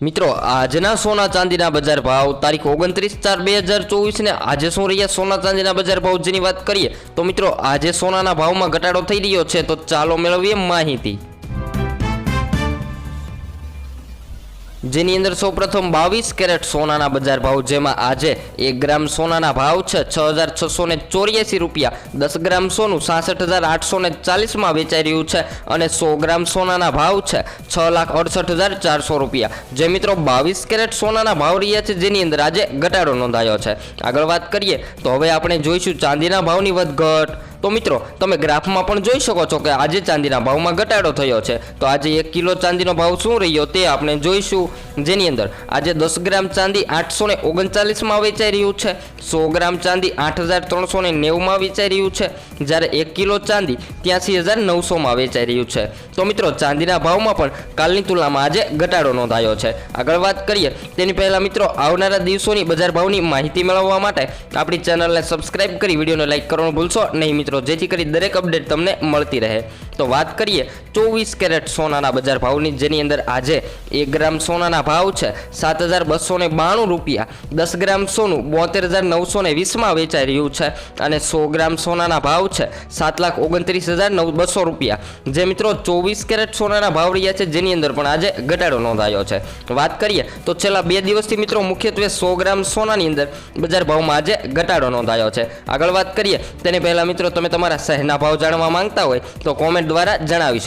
મિત્રો, આજના સોના ચાંદીના બજાર ભાવ તારીખ ઓગણત્રીસ ચાર બે હજાર ચોવીસને આજે શું રહ્યા સોના ચાંદીના બજાર ભાવ? જેની વાત કરીએ, તો મિત્રો, આજે સોનાના ભાવમાં ઘટાડો થઈ રહ્યો છે, તો ચાલો મેળવીએ માહિતી. જેની અંદર સૌપ્રથમ બાવીસ કેરેટ સોનાના બજાર ભાવ, જેમાં આજે એક ગ્રામ સોનાના ભાવ છે છ હજાર છસો ને ચોર્યાસી રૂપિયા. દસ ગ્રામ સોનું સાસઠ હજાર આઠસો ને ચાલીસમાં વેચાઈ રહ્યું છે અને સો ગ્રામ સોનાના ભાવ છે છ લાખ અડસઠ હજાર ચારસો રૂપિયા. જે મિત્રો બાવીસ કેરેટ સોનાના ભાવ રહ્યા છે, જેની અંદર આજે ઘટાડો નોંધાયો છે. આગળ વાત કરીએ તો હવે આપણે જોઈશું ચાંદીના ભાવની વધઘટ. તો મિત્રો, તમે ગ્રાફમાં પણ જોઈ શકો છો કે આજે ચાંદીના ભાવમાં ઘટાડો થયો છે. તો આજે એક કિલો ચાંદીનો ભાવ શું રહ્યો તે આપણે જોઈશું. જેની અંદર આજે દસ ગ્રામ ચાંદી આઠસો ને ઓગણચાલીસમાં વેચાઈ રહ્યું છે. સો ગ્રામ ચાંદી આઠ હજાર ત્રણસો ને નેવુંમાં વેચાઈ રહ્યું છે. જ્યારે એક કિલો ચાંદી ત્યાંસી હજાર નવસોમાં વેચાઈ રહ્યું છે. તો મિત્રો, ચાંદીના ભાવમાં પણ કાલની તુલનામાં આજે ઘટાડો નોંધાયો છે. આગળ વાત કરીએ, તેની પહેલાં મિત્રો, આવનારા દિવસોની બજાર ભાવની માહિતી મેળવવા માટે આપણી ચેનલને સબસ્ક્રાઇબ કરી વિડીયોને લાઇક કરવાનું ભૂલશો નહીં મિત્રો. જેથી કરી દરેક અપડેટ તમને મળતી રહે. તો વાત કરીએ ચોવીસ કેરેટ સોનાના બજાર ભાવની, જેની અંદર આજે એક ગ્રામ સોનાના ભાવ છે. સાત હજાર બસો ને બાણું રૂપિયા. દસ ગ્રામ સોનું બોતેર હજાર નવસો ને વીસમાં વેચાઈ રહ્યું છે અને સો ગ્રામ સોનાના ભાવ છે સાત લાખ ઓગણત્રીસ હજાર નવ બસો રૂપિયા. જે મિત્રો ચોવીસ કેરેટ સોનાના ભાવ રહ્યા છે, જેની અંદર પણ આજે ઘટાડો નોંધાયો છે. વાત કરીએ તો છેલ્લા બે દિવસથી મિત્રો મુખ્યત્વે સો ગ્રામ સોનાની અંદર બજાર ભાવમાં આજે ઘટાડો નોંધાયો છે. આગળ વાત કરીએ, તેની પહેલાં મિત્રો તમે તમારા શહેરના ભાવ જાણવા માંગતા હોય તો કોમેન્ટ દ્વારા જણાવી શકો